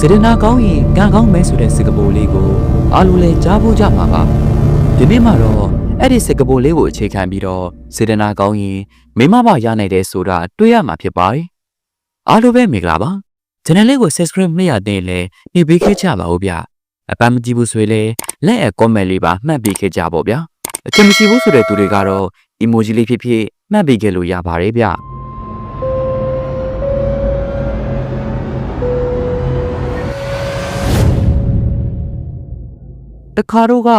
စေတနာကောင်းရင်ကံကောင်းမဲဆိုတဲ့စကားပုံလေးကိုအားလုံးလည်းကြားဖို့ကြမှာပါဒီနေ့မှာတော့အဲ့ဒီစကားပုံလေးကိုအခြေခံပြီးတော့စေတနာကောင်းရင်မိမမရနိုင်တယ်ဆိုတာတွေ့ရမှာဖြစ်ပါတယ်အားလုံးပဲမင်္ဂလာပါ channel လေးကို subscribe မရသေးရင်လည်းနှိပ်ပေးခဲ့ကြပါဦးဗျအပန်းမကြည့်ဘူးဆိုရင်လည်းလက်အ comment လေးပါမှတ်ပေးခဲ့ကြပါဗျအချိန်မရှိဘူးဆိုတဲ့သူတွေကတော့ emoji လေးဖြစ်ဖြစ်မှတ်ပေးခဲ့လို့ရပါတယ်ဗျ တခါတော့က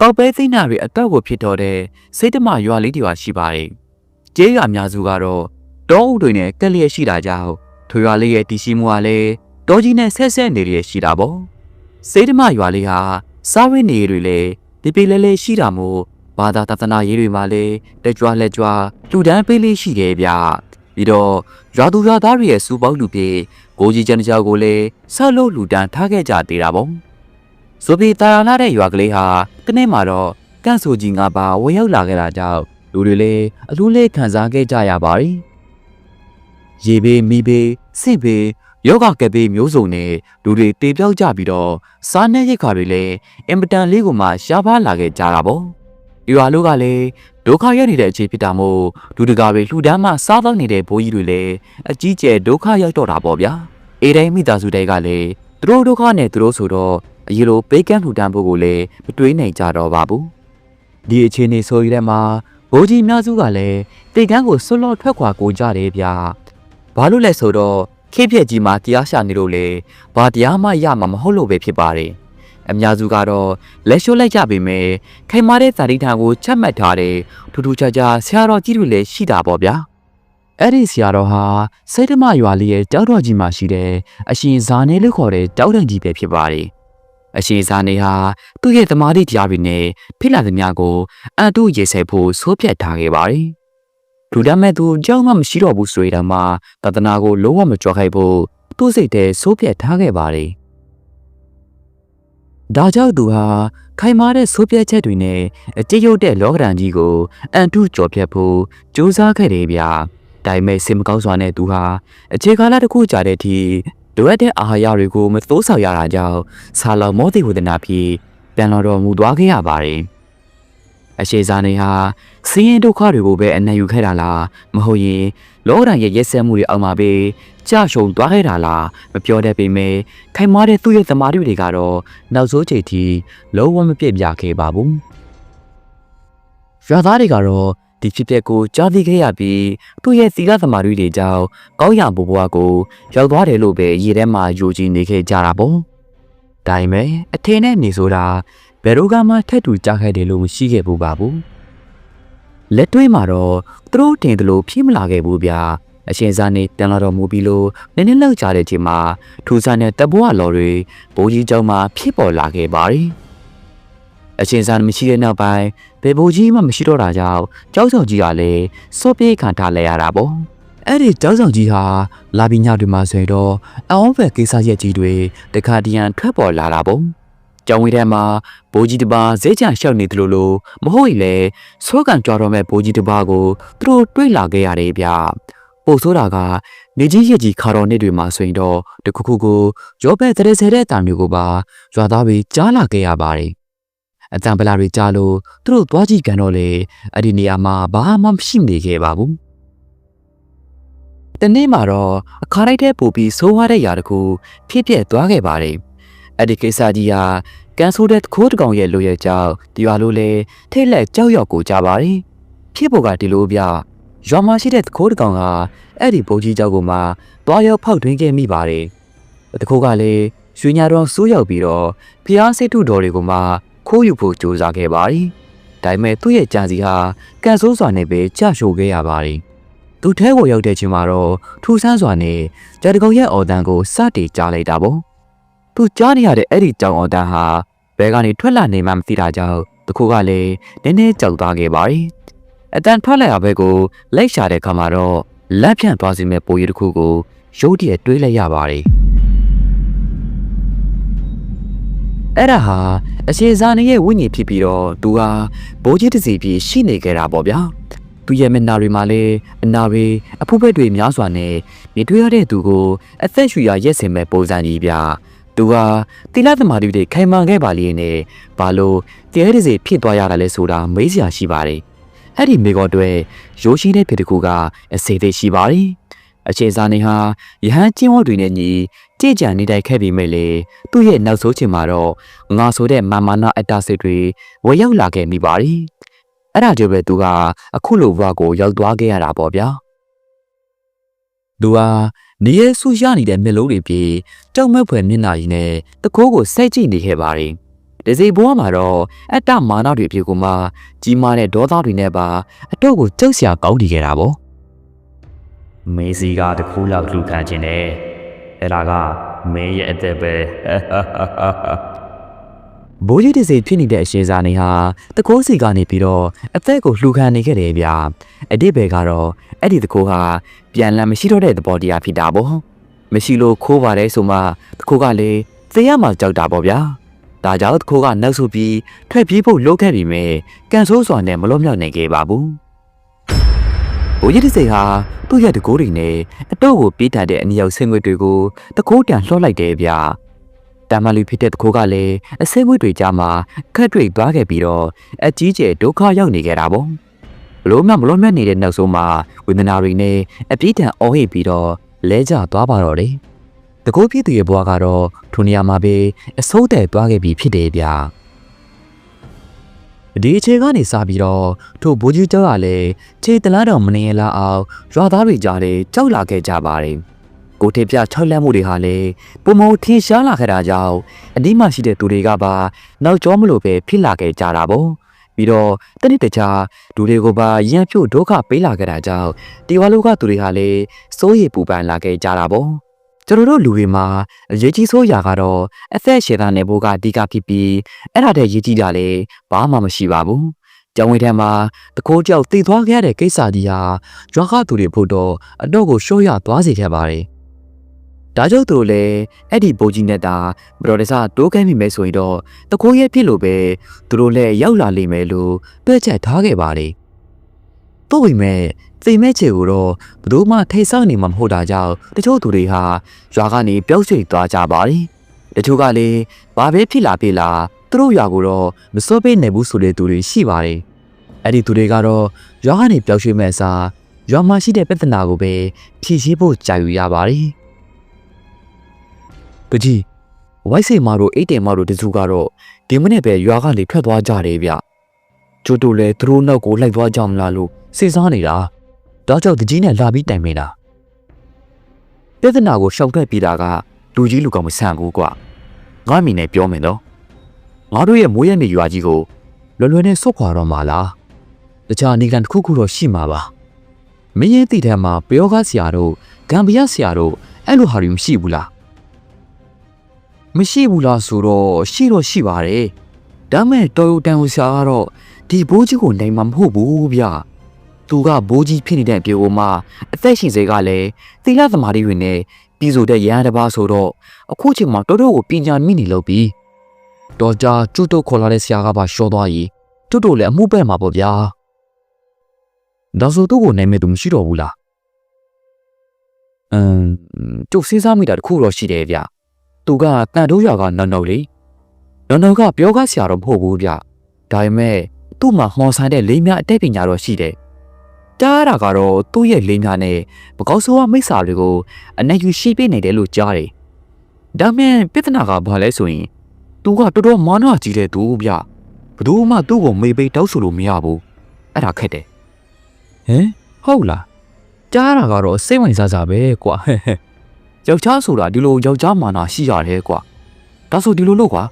ကောက်ပဲသိနာတွေအတော့ကိုဖြစ်တော်တဲ့စိတ်တမရွာလေးတွေပါရှိပါတယ်။ကျေးရွာအများစုကတော့တောအုပ်တွေနဲ့ကက်လျက်ရှိတာကြောင့်ထွေရွာလေးရဲ့တည်ရှိမှုကလည်းတောကြီးနဲ့ဆက်ဆက်နေရရှိတာပေါ့။စိတ်တမရွာလေးဟာစားဝတ်နေတွေလည်းပြပြလဲလဲရှိတာမို့ဘာသာတသနာရေးတွေမှာလည်းတက်ကြွလက်ကြွလူဒန်းပေးလေးရှိခဲ့ဗျ။ပြီးတော့ရွာသူရွာသားတွေရဲ့စူပေါင်းလူပြေကိုကြီးကျန်တကြောကိုလည်းဆောက်လို့လူဒန်းထားခဲ့ကြသေးတာပေါ့။ ဆိုပြီးတာယာလာတဲ့ရွာကလေးဟာတနေ့မှာတော့ကန့်ဆိုကြီးငါပါဝေရောက်လာခဲ့တာကြောင့်လူတွေလည်းအလူးလေးခံစားခဲ့ကြရပါပြီ။ရေဘေးမီးဘေးစစ်ဘေးယောဂကက်ဘေးမျိုးစုံနဲ့လူတွေတေပြောက်ကြပြီးတော့စားနေရိတ်ခါတွေလည်းအင်ပတန်လေးကိုမှရှားပါလာခဲ့ကြတာပေါ့။ရွာလူကလည်းဒုက္ခရောက်နေတဲ့အခြေဖြစ်တာမို့လူတကာတွေလှူဒန်းမှစားတော့နေတဲ့ဘိုးကြီးတွေလည်းအကြီးကျယ်ဒုက္ခရောက်တော့တာပေါ့ဗျာ။အေတိုင်းမိသားစုတွေကလည်း သူတို့ဒုက္ခနဲ့သူတို့ဆိုတော့အရေးလိုပေးကမ်းလှူဒန်းဖို့ကိုလည်းမတွေးနိုင်ကြတော့ပါဘူးဒီအခြေအနေဆိုရတဲ့မှာဘိုးကြီးများစုကလည်းတိတ်ကန်းကိုဆွလော့ထွက်ခွာကိုကြတယ်ဗျာဘာလို့လဲဆိုတော့ခေပြက်ကြီးမှာတရားရှာနေလို့လေဘာတရားမှရမှာမဟုတ်လို့ပဲဖြစ်ပါတယ်အများစုကတော့လက်လျှိုးလိုက်ကြပေမဲ့ခိုင်မာတဲ့သာရိဌာန်ကိုချက်မှတ်ထားတဲ့ထူးထူးခြားခြားဆရာတော်ကြီးတွေလည်းရှိတာပေါ့ဗျာ အဲ့ဒီဆရာတော်ဟာစိတ်ဓမ္မရွာလေးရဲ့တောက်တော်ကြီးမှာရှိတဲ့အရှင်ဇာနေလို့ခေါ်တဲ့တောက်တန်ကြီးပဲဖြစ်ပါတယ်အရှိစားနေဟာသူ့ရဲ့သမာဓိတရားတွေနဲ့ဖိလာသမျှကိုအန်တုရေဆဲဖို့ဆိုးပြတ်ထားခဲ့ပါတယ်။လူတမ်းမဲ့သူကြောက်မှမရှိတော့ဘူးဆိုရတာမှတဒနာကိုလုံးဝမကြွားခိုက်ဖို့သူ့စိတ်ထဲဆိုးပြတ်ထားခဲ့ပါတယ်။ဒါကြောင့်သူဟာခိုင်မာတဲ့ဆိုးပြတ်ချက်တွေနဲ့အကြိတ်ရုပ်တဲ့လောကဒဏ်ကြီးကိုအန်တုကြော်ဖြတ်ဖို့ကြိုးစားခဲ့တယ်ဗျာ။ ဒါပေမဲ့စင်မကောင်းစွာနဲ့သူဟာအခြေကာလတစ်ခုကြာတဲ့အထိလိုအပ်တဲ့အာဟာရတွေကိုမသိုးဆောင်ရတာကြောင့်ဆာလောင်မောတိဝဒနာဖြစ်ပြန်လာတော်မူသွားခဲ့ရပါတယ်။အရှိစားနေဟာစင်းရင်ဒုက္ခတွေကိုပဲအနံ့ယူခဲ့တာလားမဟုတ်ရင်လောကဓာတ်ရဲ့ရက်စက်မှုတွေအောက်မှာပဲကြာရှုံသွားခဲ့တာလားမပြောတတ်ပေမဲ့ခိုင်မာတဲ့သူ့ရဲ့သမာဓိတွေကတော့နောက်ဆုံးချိန်ထိလုံးဝမပြည့်ပြခဲ့ပါဘူး။ရွာသားတွေကတော့ ဒီဖြစ်ပျက်ကိုကြားသိခဲ့ရပြီးသူ့ရဲ့သီလသမာဓိတွေကြောင့်ကောင်းရဘိုးဘွားကိုရောက်သွားတယ်လို့ပဲရေထဲမှာယူကြည်နေခဲ့ကြတာပေါ့။ဒါပေမဲ့အထင်နဲ့နေဆိုတာဘယ်တော့မှထက်တူကြခဲ့တယ်လို့မရှိခဲ့ဘူးပါဘူး။လက်တွေ့မှာတော့သူတို့တင်တယ်လို့ဖြစ်မလာခဲ့ဘူးဗျာ။အရှင်စားနေတန်လာတော်မူပြီးလို့နည်းနည်းလောက်ကြတဲ့ချိန်မှာထူဆန်းတဲ့တပ်ဘွားလော်တွေဘိုးကြီးကျောင်းမှာဖြစ်ပေါ်လာခဲ့ပါတယ်။ အရှင်စားမရှိတဲ့နောက်ပိုင်းဘေဘိုးကြီးမှမရှိတော့တာကြောင့်ကျောက်ဆောင်ကြီးကလည်းစော့ပြေးခံထားလဲရတာပေါ့။အဲ့ဒီကျောက်ဆောင်ကြီးဟာလာပြီးညတွေမှာဆိုရင်တော့အအောင်ဘက်ကိစ္စရက်ကြီးတွေတခါတရံထွက်ပေါ်လာတာပေါ့။ကျောင်းဝင်းထဲမှာဘိုးကြီးတစ်ပါးဈေးချရှောက်နေသလိုလိုမဟုတ်ရင်လေဆိုးကန်ကြွားတော့မဲ့ဘိုးကြီးတစ်ပါးကိုသူတို့တွေ့လာခဲ့ရတယ်ဗျ။ပို့ဆိုးတာကနေကြီးရက်ကြီးခါတော်နှစ်တွေမှာဆိုရင်တော့တခုခုကိုရောဘက်တရစဲတဲ့အတံမျိုးကိုပါရွာသားတွေကြားလာခဲ့ရပါတယ်။ အတံပလာတွေကြားလို့သူတို့သွားကြည့်ကန်တော့လေအဲ့ဒီနေရာမှာဘာမှမရှိနေခဲ့ပါဘူး။တနေ့မှာတော့အခါလိုက်တဲ့ပူပြီးဆိုးွားတဲ့ຢာတခုဖြစ်ပြက်သွားခဲ့ပါတယ်။အဲ့ဒီကိစ္စကြီးဟာကန်ဆိုးတဲ့ခိုးတကောင်ရဲ့လိုရဲ့ကြောင့်တရားလို့လေထိတ်လက်ကြောက်ရွံ့ကိုကြပါတယ်။ဖြစ်ဖို့ကဒီလိုဗျရွာမှာရှိတဲ့ခိုးတကောင်ကအဲ့ဒီဘုံကြီးเจ้าကိုမှသွားရောက်ဖောက်ထွင်းခဲ့မိပါတယ်။တခိုးကလည်းရွှေညာတော်စိုးရောက်ပြီးတော့ဖျားစိတ်ထုတော်တွေကိုမှ ခိုးယူဖို့ကြိုးစားခဲ့ပါတယ်။ဒါပေမဲ့သူ့ရဲ့ကြံစီဟာကန်ဆိုးစွာနဲ့ပဲကြာရှို့ခဲ့ရပါတယ်။သူထဲကိုရောက်တဲ့ချိန်မှာတော့ထူဆန်းစွာနဲ့ဂျာတကောင်ရဲ့အော်တန်ကိုစတင်ကြားလိုက်တာပေါ့။သူကြားနေရတဲ့အဲ့ဒီကြောင်အော်တန်ဟာဘဲကနေထွက်လာနေမှမသိတာကြောင့်တခိုးကလည်းနည်းနည်းကြောက်သွားခဲ့ပါတယ်။အတန်ထွက်လာရဘဲကိုလိုက်ရှာတဲ့ခါမှာတော့လက်ဖြန့်သွားစီမဲ့ပိုးရည်တစ်ခုကိုရုတ်တရက်တွေးလိုက်ရပါတယ်။ အဲ့ဒါဟာအရှိဇာနေရဲ့ဝိညာဉ်ဖြစ်ပြီးတော့သူဟာဘိုးကြီးတစ်စီပြီးရှိနေကြတာပေါ့ဗျာ။သူရဲ့မျက်နှာတွေမှာလည်းအနာတွေအဖုဖက်တွေများစွာနဲ့မြင်တွေ့ရတဲ့သူကိုအသက်ရှူရရက်စင်မဲ့ပုံစံကြီးဗျာသူဟာတိလသမာဓိတွေခိုင်မာခဲ့ပါလေနဲ့ဘာလို့တရားရစီဖြစ်သွားရတာလဲဆိုတာမေးစရာရှိပါတယ်အဲ့ဒီမိကောတွေရိုးရှိတဲ့ဖြစ်တခုကအစေသေးရှိပါတယ် အခြေစားနေဟာယဟန်ကျင်းဝတ်တွေနဲ့ညီကြည်ကြံနေတိုက်ခဲ့ပြီးမဲ့လေသူ့ရဲ့နောက်ဆုံးချိန်မှာတော့ငါဆိုတဲ့မာမာနာအတ္တစိတ်တွေဝရောက်လာခဲ့မိပါတယ်အဲ့ဒါကြောင့်ပဲသူကအခုလိုဘဝကိုရောက်သွားခဲ့ရတာပေါ့ဗျာသူဟာနေရဆူရနေတဲ့မျက်လုံးတွေပြေကြောက်မက်ဖွယ်မျက်နှာကြီးနဲ့တကိုးကိုစိတ်ကြည့်နေခဲ့ပါတယ်ဒီစိဘဝမှာတော့အတ္တမာနတွေအဖြစ်ကမှကြီးမားတဲ့ဒေါသတွေနဲ့ပါအတော့ကိုကြောက်စရာကောင်းနေခဲ့တာပေါ့ မေစီကတခုလောက်လူခံခြင်းနဲ့အဲ့ဒါကမင်းရဲ့အသက်ပဲဘိုးကြီးတစ်စိဖြစ်နေတဲ့အရှင်စာနေဟာတကိုးစီကနေပြီးတော့အသက်ကိုလှူခံနေခဲ့တယ်ဗျာအတိဘယ်ကတော့အဲ့ဒီတကိုးဟာပြန်လည်မရှိတော့တဲ့သဘောတရားဖြစ်တာပေါ့မရှိလို့ခိုးပါတယ်ဆိုမှတကိုးကလေသေရမှကြောက်တာပေါ့ဗျာဒါကြောင့်တကိုးကနောက်ဆုပြီးထွက်ပြေးဖို့လုပ်ခဲ့ပြီးမြဲကန်ဆိုးစွာနဲ့မလွတ်မြောက်နိုင်ခဲ့ပါဘူး ဘိုးကြီးတစ်စိဟာသူ့ရဲ့တကိုးတွေနဲ့အတော့ကိုပြေးတတ်တဲ့အနီရောက်ဆင်းငွေတွေကိုတကိုးတန်လှော့လိုက်တယ်ဗျာတာမန်လူဖြစ်တဲ့တခိုးကလည်းအစိမ့်ဝိတွေကြားမှာခက်တွေ့သွားခဲ့ပြီးတော့အကြီးကျယ်ဒုက္ခရောက်နေကြတာပေါ့ဘလို့မှမလို့မဲ့နေတဲ့နောက်ဆုံးမှာဝေဒနာတွေနဲ့အပြည့်တန်အော်ဟစ်ပြီးတော့လဲကျသွားပါတော့တယ်တကိုးဖြစ်သူရဲ့ဘဝကတော့ထိုနေရာမှာပဲအစိုးတဲ့သွားခဲ့ပြီးဖြစ်တယ်ဗျာ ဒီအခြေကနေစပြီးတော့ထိုဘိုးကြီးကျောက်ကလည်းခြေတလားတော်မနေရလားအောင်ရွာသားတွေကြားတယ်ကြောက်လာခဲ့ကြပါတယ်ကိုထေပြ၆လက်မှုတွေဟာလည်းပုံမထင်ရှားလာခဲ့တာကြောင့်အဒီမှရှိတဲ့သူတွေကပါနောက်ကျောမလို့ပဲဖြစ်လာခဲ့ကြတာပေါ့ပြီးတော့တနစ်တခြားလူတွေကိုပါရန်ဖြုတ်ဒုက္ခပေးလာခဲ့တာကြောင့်ဒီဝါလူကသူတွေဟာလည်းစိုးရိမ်ပူပန်လာခဲ့ကြတာပေါ့ ကျွန်တော်တို့လူတွေမှာအရေးကြီးဆိုးရာကတော့အသက်ရှည်သားနေဖို့ကအဓိကဖြစ်ပြီးအဲ့ဒါတည်းရေးကြီးတာလည်းဘာမှမရှိပါဘူးကျောင်းဝင်းထဲမှာတကိုးကြောက်တည်သွားခဲ့ရတဲ့ကိစ္စကြီးဟာရွာကသူတွေဖို့တော့အတော့ကိုရှော့ရသွားစေခဲ့ပါတယ်ဒါကြောင့်သူတို့လည်းအဲ့ဒီဘိုးကြီးနဲ့တာဘရော်ဒဆာတိုးခိုင်းမိမယ်ဆိုရင်တော့တကိုးရဲ့ဖြစ်လို့ပဲသူတို့လည်းရောက်လာလိမ့်မယ်လို့တွက်ချက်ထားခဲ့ပါလေ။တို့ဝိမဲ့ သိမဲ့ချေကိုတော့ဘယ်သူမှထိတ်ဆောက်နေမှာမဟုတ်တာကြောင့်တချို့သူတွေဟာရွာကနေပျောက်ရွှေ့သွားကြပါလေ။တချို့ကလည်းဘာပဲဖြစ်လာဖြစ်လာသူတို့ရွာကိုတော့မစောပေးနိုင်ဘူးဆိုတဲ့သူတွေရှိပါတယ်။အဲ့ဒီသူတွေကတော့ရွာကနေပျောက်ရွှေ့မဲ့အစားရွာမှာရှိတဲ့ပြဿနာကိုပဲဖြေရှင်းဖို့ကြာယူရပါတယ်။ပကြီးဝိုက်စိတ်မတို့အိတ်တယ်မတို့တစုကတော့ဒီမနေ့ပဲရွာကနေထွက်သွားကြတယ်ဗျကျို့တို့လည်းသူတို့နောက်ကိုလိုက်သွားကြမလားလို့စဉ်းစားနေတာ ဒါကြောင့်တကြီးနဲ့လာပြီးတိုင်မင်တာပြဿနာကိုရှောင်ထွက်ပြီးတာကလူကြီးလူကောင်မဆန်ဘူးကွာငါမိနဲ့ပြောမယ်နော်ငါတို့ရဲ့မိုးရနေရွာကြီးကိုလွယ်လွယ်နဲ့ဆုတ်ခွာတော့မှာလားတခြားနေကန်တစ်ခုခုတော့ရှိမှာပါမင်းရဲ့တိထဲမှာပယောဂဆရာတို့ဂမ်ဘီယာဆရာတို့အဲ့လိုဟာတွေမရှိဘူးလားမရှိဘူးလားဆိုတော့ရှိတော့ရှိပါတယ်ဒါမဲ့တော်ရုံတန်ဟိုဆရာကတော့ဒီဘိုးကြီးကိုနိုင်မှာမဟုတ်ဘူးဗျ သူကဘိုးကြီးဖြစ်နေတဲ့အပြေအိုမှာအသက်ရှင်စေကလည်းသီလသမာဓိတွေနဲ့ပြည်ဆိုတဲ့ရဟန်းတစ်ပါးဆိုတော့အခုချိန်မှာတော်တော်ကိုပညာမိနေလို့ပြီတော်ကြာကျွတ်တော့ခေါ်လာတဲ့ဆရာကပါရှော့သွားရင်ကျွတ်တော့လည်းအမှုပဲ့မှာပေါ့ဗျာဒါဆိုသူ့ကိုနိုင်မဲ့သူမရှိတော့ဘူးလားအမ်ကျုပ်စဉ်းစားမိတာတခုတော့ရှိတယ်ဗျသူကတန်တိုးရွာကနော်နော်လေနော်နော်ကပြောကားဆရာတော့မဟုတ်ဘူးဗျဒါပေမဲ့သူ့မှာမှော်ဆိုင်တဲ့လေးများအတက်ပညာတော့ရှိတယ် ကြားရတာကတော့သူ့ရဲ့လေးများနဲ့ပကောက်ဆိုးကမိစ္ဆာတွေကိုအနိုင်ယူရှိပေးနေတယ်လို့ကြားတယ်ဒါမဲ့ပြဿနာကဘာလဲဆိုရင်သူကတော်တော်မာနကြီးတဲ့သူဗျဘယ်သူမှသူ့ကိုမေးပေးတောက်ဆိုလို့မရဘူးအဲ့ဒါခက်တယ်ဟမ်ဟုတ်လားကြားရတာကတော့စိတ်ဝင်စားစားပဲကွာယောက်ျားဆိုတာဒီလိုယောက်ျားမာနာရှိရတယ်ကွာဒါဆိုဒီလိုလို့ကွာ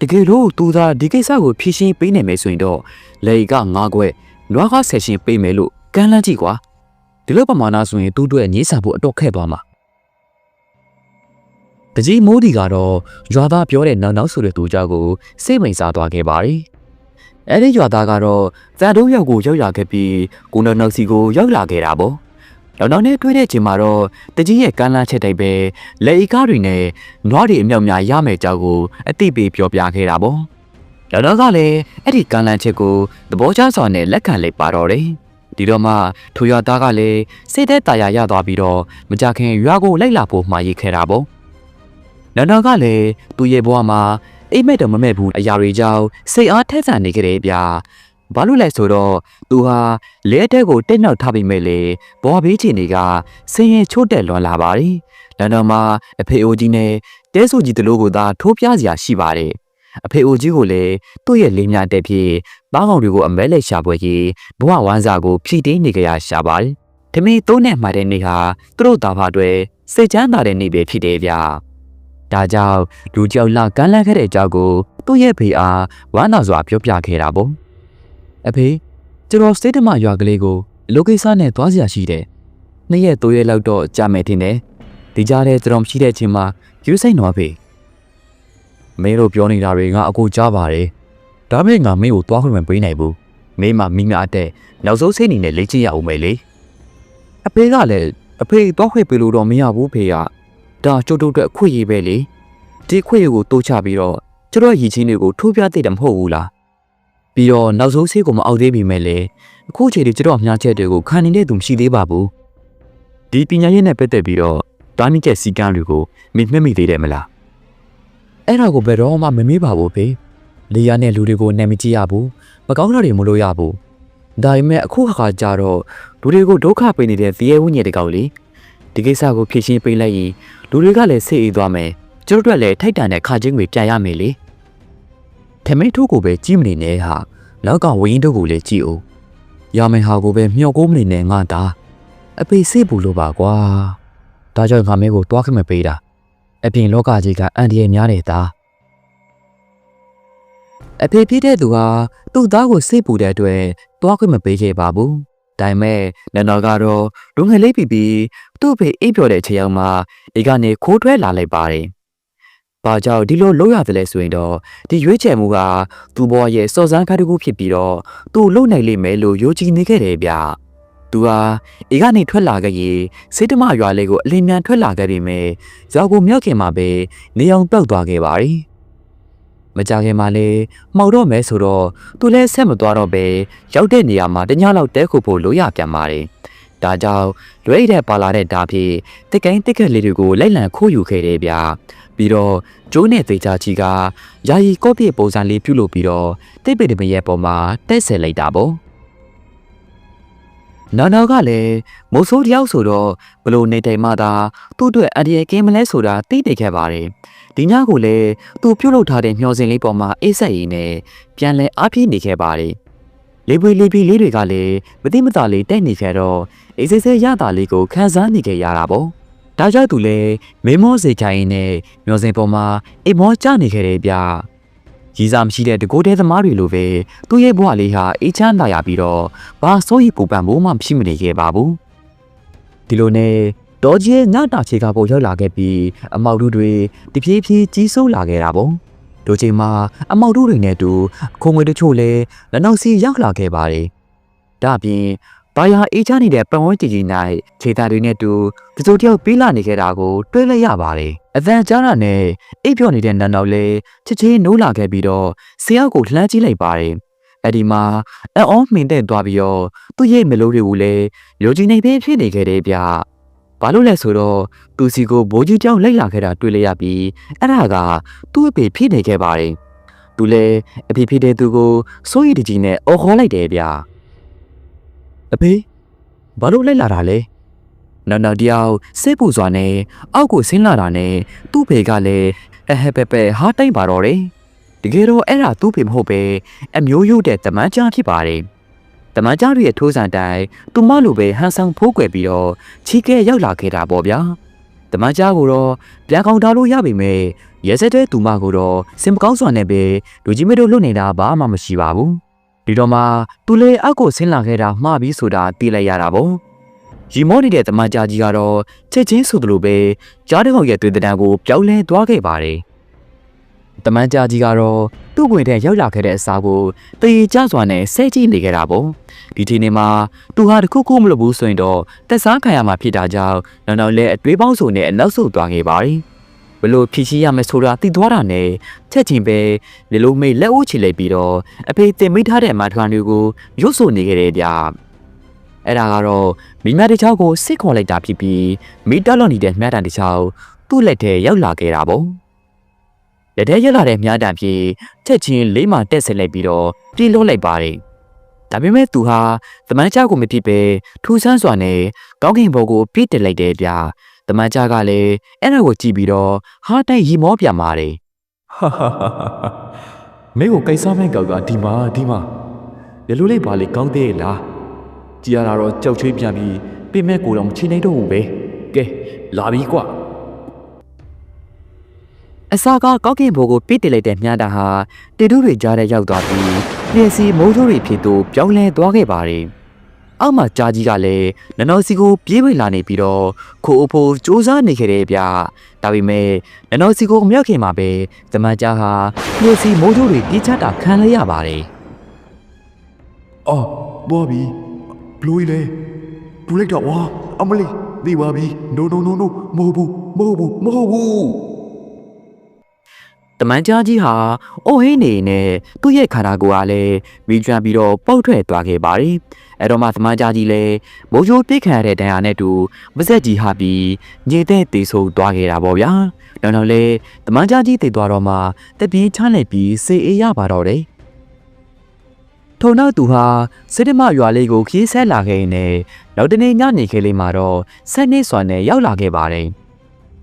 တကယ်လို့သူသာဒီကိစ္စကိုဖြေရှင်းပေးနိုင်မယ်ဆိုရင်တော့လေကငါးခွဲ နွားကားဆက်ရှင်ပေးမယ်လို့ကမ်းလှမ်းကြည့်ကွာဒီလိုပမာဏဆိုရင်သူ့အတွက်ညှိစာဖို့အတော့ခက်သွားမှာတကြီးမိုးဒီကတော့ရွာသားပြောတဲ့နောက်နောက်ဆိုတဲ့သူကြောက်ကိုစိတ်ဝင်စားသွားခဲ့ပါတယ်အဲ့ဒီရွာသားကတော့ဇန်တို့ရောက်ကိုရောက်လာခဲ့ပြီးကိုနောက်နောက်စီကိုရောက်လာခဲ့တာပေါ့နောက်နောက်နဲ့တွေ့တဲ့ချိန်မှာတော့တကြီးရဲ့ကမ်းလှမ်းချက်တိုက်ပဲလက်အကားတွေနဲ့နွားတွေအမြောက်များရမယ်ကြောက်ကိုအသိပေးပြောပြခဲ့တာပေါ့။ နောက်တော့ကလည်းအဲ့ဒီကမ်းလှမ်းချက်ကိုသဘောကျစွာနဲ့လက်ခံလိုက်ပါတော့တယ်။ဒီတော့မှထိုရွာသားကလည်းစိတ်သက်သာယာရသွားပြီးတော့မကြခင်ရွာကိုလိုက်လာဖို့မှာရည်ခဲ့တာပေါ့။နန္ဒာကလည်းသူ့ရဲ့ဘဝမှာအိမ်မက်တော့မမဲ့ဘူးအရာတွေကြောင့်စိတ်အားထက်သန်နေကြတယ်ဗျာဘာလို့လဲဆိုတော့သူဟာလဲတဲ့ကိုတက်နှောက်ထားပြီးမဲ့လေဘဝဘေးချင်တွေကဆင်းရဲချို့တက်လွန်လာပါတယ်လန်ဒန်မှာအဖေအိုကြီးနဲ့တဲဆူကြီးတလို့ကိုသာထိုးပြစရာရှိပါတယ် အဖေအိုကြီးကိုလည်းသူ့ရဲ့လေးမြတဲ့ဖြစ်ဘားကောင်တွေကိုအမဲလက်ရှာပွဲကြီးဘဝဝမ်းစာကိုဖြည့်တင်းနေကြရရှာပါတယ်။ဓမီသုံးနဲ့မှတဲ့နေ့ဟာသူတို့သားဖာတွေစိတ်ချမ်းသာတဲ့နေ့ပဲဖြစ်တယ်ဗျာ။ဒါကြောင့်လူကြောက်လာကမ်းလှမ်းခဲ့တဲ့အကြောင်းကိုသူ့ရဲ့ဖေအားဝမ်းသာစွာပြောပြခဲ့တာပေါ့။အဖေကျွန်တော်စတေတမရွာကလေးကိုလိုကိစ္စနဲ့သွားစရာရှိတယ်။နှစ်ရက်သုံးရက်လောက်တော့ကြာမယ်ထင်တယ်။ဒီကြားထဲကျွန်တော်မရှိတဲ့အချိန်မှာယူစိတ်နော်ဖေ။ မင်းတို့ပြောနေတာတွေငါအကိုကြားပါတယ်။ဒါပေမဲ့ငါမင်းကိုသွားခွင့်မပေးနိုင်ဘူး။မင်းမမိမအတဲ့နောက်ဆုံးစိတ်အနေနဲ့လေ့ကျင့်ရအောင်မယ်လေ။အဖေကလည်းအဖေသွားခွင့်ပေးလို့တော့မရဘူးဖေက။ဒါကျုပ်တို့အတွက်အခွင့်အရေးပဲလေ။ဒီအခွင့်အရေးကိုတိုးချပြီးတော့ကျတော့ရည်ချင်းတွေကိုထိုးပြသိတယ်မဟုတ်ဘူးလား။ပြီးတော့နောက်ဆုံးဆေးကိုမအောင်သေးပြီမဲ့လေအခုချိန်ဒီကျတော့မြားချက်တွေကိုခံနေတဲ့သူမရှိသေးပါဘူး။ဒီပညာရေးနဲ့ပတ်သက်ပြီးတော့တားမိတဲ့စီကံတွေကိုမင်းမှတ်မိသေးတယ်မလား။ အဲ့ဒါကိုဘယ်တော့မှမမေးပါဘူးဖေ။လေယာနဲ့လူတွေကိုနာမည်ကြည့်ရဘူး။မကောင်းတာတွေမလို့ရဘူး။ဒါပေမဲ့အခုခါကြတော့လူတွေကိုဒုက္ခပေးနေတဲ့ဇီးရဲဝိညာဉ်တကောက်လေဒီကိစ္စကိုဖြေရှင်းပေးလိုက်ရင်လူတွေကလည်းစိတ်အေးသွားမယ်။ကျတို့တို့လည်းထိုက်တန်တဲ့ခါချင်းတွေပြန်ရမယ်လေ။ထမိတ်ထုတ်ကိုပဲကြီးမနေနဲ့ဟာနောက်ကဝင်းတို့ကိုလည်းကြည့်အောင်။ရမယ်ဟာကိုပဲမျှော်ကိုမနေနဲ့ငါသားအဖေစိတ်ဘူးလို့ပါကွာ။ဒါကြောင့်ငါမင်းကိုတွားခမပေးတာ။ အပြင်လောကကြီးကအန်ဒီရဲ့များနေတာ။အဖေဖြစ်တဲ့သူဟာသူ့သားကိုစိတ်ပူတဲ့အတွက်တွားခွင့်မပေးခဲ့ပါဘူး။ဒါပေမဲ့နန္ဒာကတော့လူငယ်လေးပြီးပြီးသူ့ဖေအိပ်ပျော်တဲ့ချိန်ရောက်မှဒီကနေခိုးထွဲလာလိုက်ပါတယ်။ဘာကြောင့်ဒီလိုလုပ်ရတယ်လဲဆိုရင်တော့ဒီရွေးချယ်မှုကသူ့ဘဝရဲ့စော်စမ်းခါတစ်ခုဖြစ်ပြီးတော့သူ့လုံနိုင်လိမ့်မယ်လို့ယုံကြည်နေခဲ့တယ်ဗျ။ သူဟာအေကနေထွက်လာခဲ့ရင်စေတမရွာလေးကိုအလင်းမြန်ထွက်လာခဲ့ပြီမယ်။ဇောက်ကိုမြောက်ခင်မှာပဲနေအောင်ပောက်သွားခဲ့ပါတယ်။မကြခင်မှာလေမှောက်တော့မဲဆိုတော့သူလည်းဆက်မသွားတော့ပဲရောက်တဲ့နေရာမှာတညလောက်တဲခုဖို့လိုရပြန်ပါတယ်။ဒါကြောင့်လွဲတဲ့ပါလာတဲ့ဓာဖြစ်တစ်ကိုင်းတစ်ခက်လေးတွေကိုလိုက်လံခိုးယူခဲ့တယ်ဗျာ။ပြီးတော့ကျိုးနဲ့သေးချာကြီးကယာယီကော့ပြပုံစံလေးပြုတ်လို့ပြီးတော့တိတ်ပိတမရဲ့ပေါ်မှာတက်ဆယ်လိုက်တာပေါ့။ နာနာကလည်းမိုးဆိုးတယောက်ဆိုတော့ဘလို့နေတိုင်မှသာသူ့အတွက်အန်ဒီရဲ့ကင်းမလဲဆိုတာသိနေခဲ့ပါတယ်။ဒီညကိုလည်းသူပြုတ်လုထားတဲ့မျောစင်လေးပေါ်မှာအေးဆက်ရည်နဲ့ပြန်လဲအားပြေးနေခဲ့ပါတယ်။လေးပွေလေးပြီးလေးတွေကလည်းမတိမတာလေးတိုက်နေခဲ့တော့အေးစေးစေးရတာလေးကိုခန်းစားနေခဲ့ရတာပေါ့။ဒါကြောင့်သူလည်းမင်းမောစေချိုင်းနဲ့မျောစင်ပေါ်မှာအိမ်မောကျနေခဲ့တယ် ဗျာ။ကြီးစားမရှိတဲ့တကိုးတဲသမားတွေလိုပဲသူ့ရဲ့ဘဝလေးဟာအေးချမ်းလာရပြီးတော့ဘာစိုးရိမ်ပူပန်ဖို့မှမရှိမနေခဲ့ပါဘူး။ဒီလိုနဲ့ဒေါ်ကြီးငါတာချေကပေါ်ရောက်လာခဲ့ပြီးအမောက်တို့တွေတပြေးပြေးကြီးစိုးလာခဲ့တာပေါ့။တို့ချိန်မှာအမောက်တို့တွေနဲ့တူခုံငွေတချို့လည်းလက်နောက်စီရောက်လာခဲ့ပါတယ်။ဒါ့အပြင် ဘာယာအေးချနေတဲ့ပန်ဝဲကြီးကြီး၌ခြေသားတွေနဲ့တူတစိုးတယောက်ပြေးလာနေခဲ့တာကိုတွေ့လိုက်ရပါတယ်။အသံကြားတာနဲ့အိပ်ပျော်နေတဲ့နန်းတော်လေးချစ်ချင်းနိုးလာခဲ့ပြီးတော့ဆရာကိုလှမ်းကြည့်လိုက်ပါတယ်။အဲ့ဒီမှာအံ့ဩမှင်တဲ့သွားပြီးတော့သူ့ရဲ့မလို့တွေကိုလည်းလူကြီးနေပဲဖြစ်နေခဲ့တယ်ဗျ။ဘာလို့လဲဆိုတော့သူစီကိုဘိုးကြီးကြောင့်လိုက်လာခဲ့တာတွေ့လိုက်ရပြီးအဲ့ဒါကသူ့အဖေဖြစ်နေခဲ့ပါတယ်။သူလည်းအဖေဖြစ်တဲ့သူကိုစိုးရိမ်တကြီးနဲ့အော်ခေါ်လိုက်တယ်ဗျ။ အဖေဘာလို့လိုက်လာတာလဲ။နော်နော်တယောက်စိတ်ပူစွာနဲ့အောက်ကိုဆင်းလာတာနဲ့သူ့ဖေကလည်းအဟဲပဲပဲဟာတိုင်းပါတော့တယ်။တကယ်တော့အဲ့ဒါသူ့ဖေမဟုတ်ပဲအမျိုးရုပ်တဲ့တမန်ကြားဖြစ်ပါတယ်။တမန်ကြားရဲ့ထိုးစံတိုင်းသူမလိုပဲဟန်ဆောင်ဖိုးကွယ်ပြီးတော့ချီကဲရောက်လာခဲ့တာပေါ့ဗျာ။တမန်ကြားကိုတော့ပြန်ကောင်းထားလို့ရပြီမဲ့ရဲစက်တဲ့သူမကိုတော့စင်မကောင်းစွာနဲ့ပဲလူကြီးမတို့လွတ်နေတာဘာမှမရှိပါဘူး။ ဒီတော့မှသူလေအောက်ကိုဆင်းလာခဲ့တာမှားပြီးဆိုတာသိလိုက်ရတာပေါ့။ရီမောနေတဲ့တမန်ကြားကြီးကတော့ချက်ချင်းဆိုသလိုပဲကြားတစ်ခေါက်ရဲ့တွေ့တဲ့တန်းကိုပြောင်းလဲသွားခဲ့ပါတယ်။တမန်ကြားကြီးကတော့သူ့ကိုယ်ထဲရောက်လာခဲ့တဲ့အစာကိုတေကျစွာနဲ့ဆဲကြည့်နေခဲ့တာပေါ့။ဒီทีနေမှာသူဟာတခုခုမလုပ်ဘူးဆိုရင်တော့တက်စားခံရမှာဖြစ်တာကြောင့်နောက်နောက်လဲအတွေးပေါင်းစုံနဲ့အနောက်ဆုတ်သွားခဲ့ပါတယ်။ ဘလို့ဖြည့်ရှိရမယ်ဆိုတာသိသွားတာနဲ့ချက်ချင်းပဲလေလိုမိတ်လက်ဦးချလိုက်ပြီးတော့အဖေတင်မိထားတဲ့အမထွန်းတွေကိုရုပ်ဆိုနေခဲ့တယ်ဗျ။အဲ့ဒါကတော့မိမတစ်ချောင်းကိုစစ်ခေါ်လိုက်တာဖြစ်ပြီးမိတက်လွန်နေတဲ့မြတ်တန်တစ်ချောင်းသူ့လက်ထဲရောက်လာခဲ့တာပေါ့။လက်ထဲရလာတဲ့မြားတံဖြင့်ချက်ချင်းလေးမှတက်ဆက်လိုက်ပြီးတော့ပြေးလို့လိုက်ပါတယ်ဒါပေမဲ့သူဟာတမန်ကျကိုမဖြစ်ပဲထူဆန်းစွာနဲ့ကောင်းကင်ဘုံကိုပြေးတက်လိုက်တယ်ဗျာ တမန်ကျကလည်းအဲ့ဒါကိုကြည့်ပြီးတော့ဟာတိုက်ရီမောပြန်ပါတယ်ဟာဟာဟာဟာမင်းကိုကိစ္စမဲ့ကောက်ကဒီမှာဒီမှာရလိုလေးပါလေကောင်းသေးရဲ့လားကြည်ရတာတော့ကြောက်ချွေးပြန်ပြီးပြင်မဲ့ကိုတော့မချနိုင်တော့ဘူးပဲကဲလာပြီကွာအစာကကောက်ကင်ဘိုကိုပိတ်တက်လိုက်တဲ့မြားတာဟာတေတူးတွေကြားထဲရောက်သွားပြီးလျှက်စီမိုးထိုးတွေဖြစ်သူပြောင်းလဲသွားခဲ့ပါတယ်။ အောက်မှာကြားကြီးကလည်းနနော်စီကိုပြေးဝိလာနေပြီးတော့ခိုးအဖိုးစူးစမ်းနေခဲ့တယ်ဗျ။ဒါပေမဲ့နနော်စီကိုမရောက်ခင်မှာပဲဇမန်ကြားဟာလျှက်စီမိုးထိုးတွေပြေးချတာခံလိုက်ရပါတယ်အော်ဘော်ဘီဘလူးလေပူလိုက်တော့ဝါအမလေးဒီပါပြီ no no no no မဟုတ်ဘူးမဟုတ်ဘူးမဟုတ်ဘူး။ တမန်ကြားကြီးဟာအိုဟင်းနေနဲ့သူ့ရဲ့ခန္ဓာကိုယ်ကလည်းမိကျွမ်းပြီးတော့ပုတ်ထွက်သွားခဲ့ပါတယ်။အဲ့တော့မှတမန်ကြားကြီးလည်းမိုးချိုးပြစ်ခံရတဲ့ဒဏ်ရာနဲ့တူမဆက်ကြီးဟာပြီးညင်တဲ့တေဆိုးသွားခဲ့တာပေါ့ဗျာ။နောက်တော့လေတမန်ကြားကြီးတည်သွားတော့မှတပြေးချမ်းလိုက်ပြီးစေအေးရပါတော့တယ်။ထို့နောက်သူဟာစစ်တမရွာလေးကိုခီးဆက်လာခဲ့နေနောက်တနေ့ညနေခင်းလေးမှာတော့ဆက်နေစွာနဲ့ရောက်လာခဲ့ပါတယ်။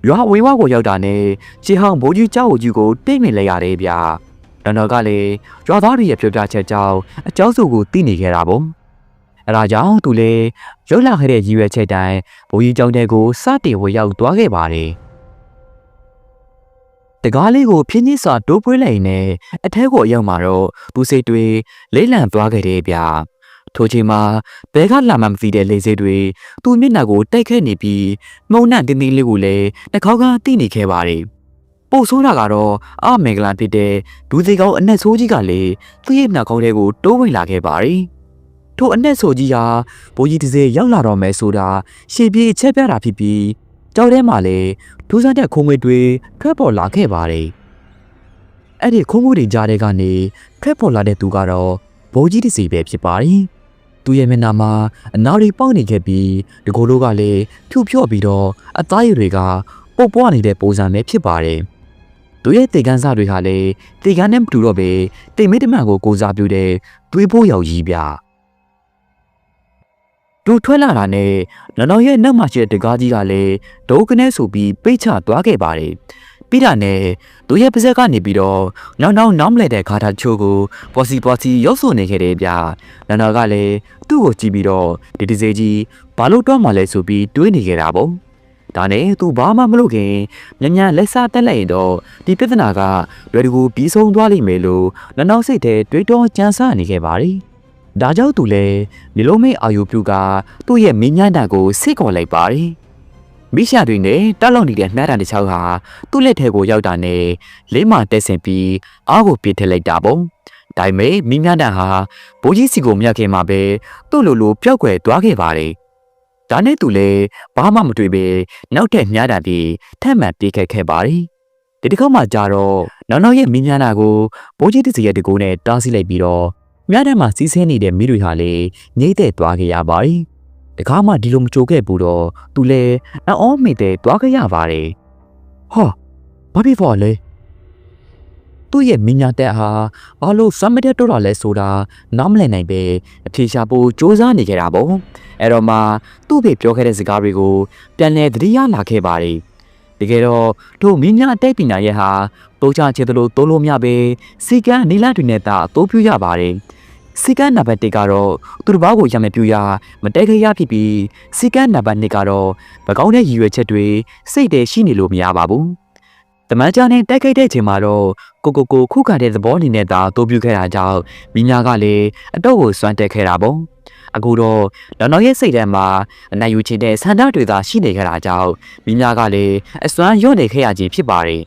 ရွာဝင်းဝါကိုရောက်တာနဲ့ရှေဟောင်းဘိုးကြီးเจ้าကြီးကိုတိတ်နေလိုက်ရတယ်ဗျာ။တော်တော်ကလည်းရွာသားတွေရဲ့ပြောပြချက်ကြောင့်အเจ้าစုကိုသိနေခဲ့တာပေါ့။အဲဒါကြောင့်သူလည်းရောက်လာခဲ့တဲ့ရည်ရွယ်ချက်တိုင်းဘိုးကြီးเจ้าတဲ့ကိုစတင်ဝရောက်သွားခဲ့ပါတယ်။တကားလေးကိုဖြင်းချင်းစွာတိုးပွေးလိုက်နေအထက်ကိုအရောက်မှာတော့သူစိတ်တွေလေးလံသွားခဲ့တယ်ဗျာ။ ထိုချိန်မှာဘဲကလာမှမသိတဲ့လေစိတ်တွေသူ့မျက်နှာကိုတိုက်ခဲနေပြီးမုံနဲ့တင်းတင်းလေးကိုလည်းတစ်ခေါက်ကတိနေခဲ့ပါတယ်။ပို့ဆိုးတာကတော့အမင်္ဂလာဖြစ်တဲ့ဒူးစီကောင်အနက်ဆိုးကြီးကလည်းသူ့ရဲ့နှာခေါင်းထဲကိုတိုးဝင်လာခဲ့ပါတယ်။ထို့အနက်ဆိုးကြီးဟာဘိုးကြီးတစ်စေရောက်လာတော့မယ်ဆိုတာရှေ့ပြေးချက်ပြတာဖြစ်ပြီးကြောက်ထဲမှာလည်းဒူးစားတဲ့ခုံငွေတွေထွက်ပေါ်လာခဲ့ပါတယ်။အဲ့ဒီခုံငွေတွေကြားထဲကနေထွက်ပေါ်လာတဲ့သူကတော့ဘိုးကြီးတစ်စီပဲဖြစ်ပါတယ်။ သူ့ရဲ့မျက်နှာမှာအနာတွေပေါက်နေခဲ့ပြီးဒီကိုလိုကလည်းဖြူဖြော့ပြီးတော့အသားရည်တွေကပုတ်ပွားနေတဲ့ပုံစံပဲဖြစ်ပါတယ်။သူရဲ့တေကန်းစားတွေဟာလည်းတေကန်းနဲ့မတူတော့ပဲတိမ်မိတ်တမန်ကိုကိုစားပြုတဲ့သွေးပိုးရောက်ကြီးပြ။သူထွက်လာတာနဲ့နော်နော်ရဲ့နောက်မှာရှိတဲ့တကားကြီးကလည်းဒုကနေဆိုပြီးပိတ်ချသွားခဲ့ပါတယ်။ ပြီးတာနဲ့သူရဲ့ပါဇက်ကနေပြီးတော့နောက်နောက်နောက်မလဲတဲ့ခါတာချိုးကိုပေါ်စီပေါ်စီရောက်ဆိုနေခဲ့တယ်ဗျ။နော်နော်ကလည်းသူ့ကိုကြည့်ပြီးတော့ဒီဒီစေးကြီးဘာလို့တော့မှလဲဆိုပြီးတွေးနေခဲ့တာပေါ့။ဒါနဲ့သူဘာမှမလုပ်ခင်ညညလက်စားတက်လိုက်ရင်တော့ဒီပြဿနာကလွယ်တကူပြီးဆုံးသွားလိမ့်မယ်လို့နော်နော်စိတ်ထဲတွေးတောကြံစနေခဲ့ပါတယ်။ဒါကြောင့်သူလည်းမျိုးလုံးမိတ်အာယုပြုကသူ့ရဲ့မင်းညံ့တာကိုစိတ်ခေါ်လိုက်ပါတယ်။ မိရှာတွေနဲ့တက်လောက်နေတဲ့နှမ်းတံတစ်ချောင်းဟာသူ့လက်ထဲကိုရောက်တာနဲ့လေးမတက်ဆင်ပြီးအားကိုပြစ်ထည့်လိုက်တာပေါ့။ဒါပေမဲ့မိမြန်းတန်ဟာဘိုးကြီးစီကိုမြတ်ခင်မှာပဲသူ့လိုလိုပျောက်ကွယ်သွားခဲ့ပါတယ်။ဒါနဲ့သူလည်းဘာမှမတွေ့ပဲနောက်ထပ်မြားတာပြီးထပ်မံပြေးခဲ့ခဲ့ပါတယ်။ဒီတစ်ခါမှကြာတော့နောက်နောက်ရဲ့မိမြန်းတာကိုဘိုးကြီးတစ်စီရဲ့တကူနဲ့တားဆီးလိုက်ပြီးတော့မြားတန်မှာစီးဆင်းနေတဲ့မိတွေဟာလည်းငိမ့်သက်သွားခဲ့ရပါတယ်။ တကားမှဒီလိုမကြိုခဲ့ဘူးတော့သူလည်းအော်မိတဲ့သွားခဲ့ရပါတယ်။ဟာဘာဖြစ်ဖို့လဲသူ့ရဲ့မိညာတက်ဟာဘာလို့စမ်းမတက်တော့တာလဲဆိုတာနားမလည်နိုင်ပဲအဖြေရှာဖို့စူးစမ်းနေကြတာပေါ့အဲ့တော့မှသူ့ဖေပြောခဲ့တဲ့စကားတွေကိုပြန်လဲသတိရလာခဲ့ပါတယ်တကယ်တော့တို့မိညာတက်ပညာရဲ့ဟာတိုးချချေသလိုတိုးလို့မရပဲစီကန်းနီလာတွေနဲ့တာအတိုးပြရပါတယ် စီကန်းနံပါတ်1ကတော့သူတစ်ပါးကိုရမယ်ပြူရမတက်ခရဖြစ်ပြီးစီကန်းနံပါတ်2ကတော့မကောင်းတဲ့ရည်ရွယ်ချက်တွေစိတ်တည်းရှိနေလို့မရပါဘူးတမန်ကျန်နဲ့တိုက်ခိုက်တဲ့ချိန်မှာတော့ကိုကိုကိုခုခံတဲ့သဘောအနေနဲ့သာအတိုးပြခဲ့တာကြောင့်မိညာကလည်းအတော့ကိုစွမ်းတက်ခဲ့တာပေါ့အခုတော့လောင်တော်ရဲ့စိတ်ထဲမှာအနိုင်ယူချင်တဲ့ဆန္ဒတွေသာရှိနေကြတာကြောင့်မိညာကလည်းအစွမ်းညွတ်နေခဲ့ရခြင်းဖြစ်ပါတယ်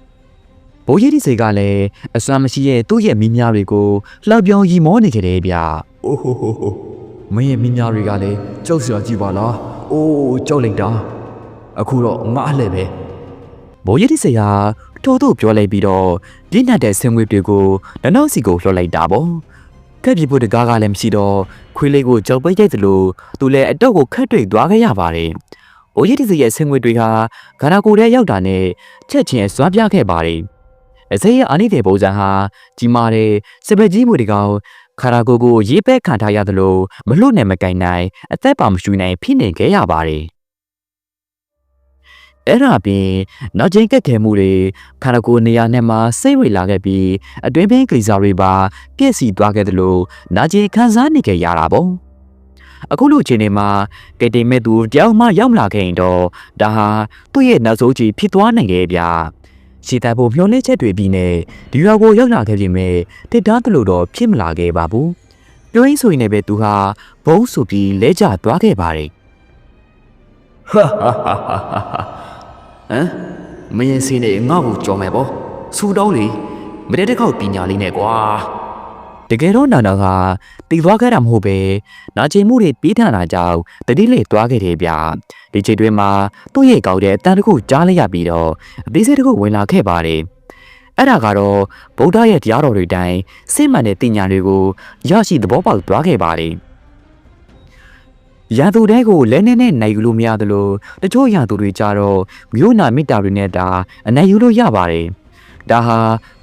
ဘိုးကြီးဒီစိတ်ကလည်းအစွမ်းမရှိရဲ့သူ့ရဲ့မိညာတွေကိုလှောက်ပြောင်းရီမောနေကြတယ်ဗျာအိုးဟိုဟိုဟိုမင်းရဲ့မိညာတွေကလည်းကြောက်စရာကြီးပါလားအိုးကြောက်လိုက်တာအခုတော့ငါအလှဲ့ပဲဘိုးရည်ဒီစရာထို့သို့ပြောလိုက်ပြီးတော့ပြင်းထန်တဲ့ဆင်ငွေတွေကိုနနောက်စီကိုလှော်လိုက်တာပေါ့ကက်ပြဖို့တကားကလည်းမရှိတော့ခွေးလေးကိုကြောက်ပိတ်ရိုက်သလိုသူလည်းအတော့ကိုခတ်တွေ့သွားခဲ့ရပါတယ်ဘိုးရည်ဒီစရဲ့ဆင်ငွေတွေဟာဂါနာကိုထဲရောက်တာနဲ့ချက်ချင်းစွာပြခဲ့ပါတယ် အစိရဲ့အာနိတဲ့ပုံစံဟာကြီးမားတဲ့စပက်ကြီးမူတကောင်ခါရာကိုကိုရေးပဲခံထားရသလိုမလွတ်နဲ့မကင်နိုင်အသက်ပါမရှူနိုင်ဖြစ်နေခဲ့ရပါတယ်အဲ့ဒါပြင်နောက်ချင်းကက်ခဲမှုတွေခါရကိုနေရာနဲ့မှာစိတ်ဝေလာခဲ့ပြီးအတွင်းပင်ကိစ္စတွေပါပြည့်စည်သွားခဲ့သလိုနာကျင်ခံစားနေခဲ့ရတာပေါ့အခုလိုအချိန်ဒီမှာကတိမဲ့သူတယောက်မှရောက်မလာခဲ့ရင်တော့ဒါဟာသူ့ရဲ့နောက်ဆုံးကြီးဖြစ်သွားနိုင်ရဲ့ဗျာ ရှီတိုင်ဖို့မျောလင်းချက်တွေပြီးနေဒီရွာကိုရောက်လာခဲ့ပြီမဲ့တစ်တားတလို့တော့ဖြစ်မလာခဲ့ပါဘူးပြောရင်းဆိုရင်လည်းပဲသူဟာဘုံဆိုပြီးလဲကျသွားခဲ့ပါတယ်ဟာဟာဟာဟာဟာဟမ်မင်းစင်းနေငါ့ကိုကြော်မယ်ပေါ့စူတောင်းလေမတဲ့တစ်ခေါက်ပညာလေးနဲ့ကွာ တကယ်တော့နာနာကတီသွားခဲ့တာမဟုတ်ပဲနာကျင်မှုတွေပြီးထန်တာကြောင့်တတိလေးသွားခဲ့တယ်ဗျဒီချိန်တွင်မှာသူ့ရဲ့ကောက်တဲ့အတန်တစ်ခုကြားလိုက်ရပြီးတော့အသေးစိတ်တစ်ခုဝင်လာခဲ့ပါတယ်အဲ့ဒါကတော့ဗုဒ္ဓရဲ့တရားတော်တွေတိုင်းစိတ်မှန်တဲ့တင်ညာတွေကိုရရှိသဘောပေါက်သွားခဲ့ပါတယ်ရန်သူတဲကိုလဲနေနဲ့နိုင်ယူလို့မရသလိုတချို့ရန်သူတွေကြတော့မြို့နာမိတ္တာတွေနဲ့တာအနိုင်ယူလို့ရပါတယ်ဒါဟာ